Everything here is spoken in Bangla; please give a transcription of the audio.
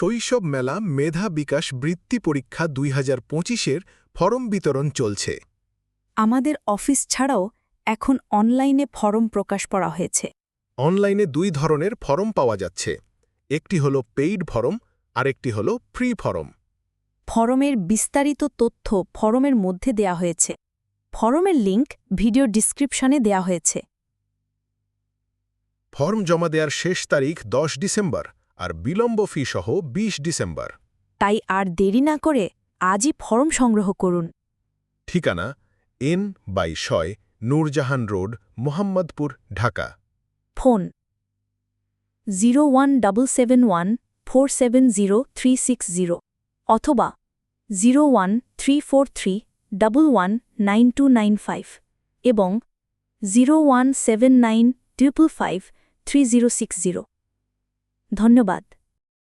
শৈশব মেলা মেধা বিকাশ বৃত্তি পরীক্ষা দুই হাজার পঁচিশের ফরম বিতরণ চলছে। আমাদের অফিস ছাড়াও এখন অনলাইনে ফরম প্রকাশ করা হয়েছে। অনলাইনে দুই ধরনের ফরম পাওয়া যাচ্ছে। একটি হল পেইড ফরম আরেকটি হল ফ্রি ফরম। ফরমের বিস্তারিত তথ্য ফরমের মধ্যে দেয়া হয়েছে। ফরমের লিংক ভিডিও ডিসক্রিপশনে দেয়া হয়েছে। ফর্ম জমা দেওয়ার শেষ তারিখ দশ ডিসেম্বর। আর বিলম্ব ফি সহ ২০ ডিসেম্বর। তাই আর দেরি না করে আজই ফর্ম সংগ্রহ করুন। ঠিকানা এন বাই শয় Nurjahan road Mohammadpur Dhaka. Phone zero one double seven one four seven zero three six zero অথবা zero one three four three double one nine two nine five এবং zero one seven nine triple five three zero six zero. ধন্যবাদ।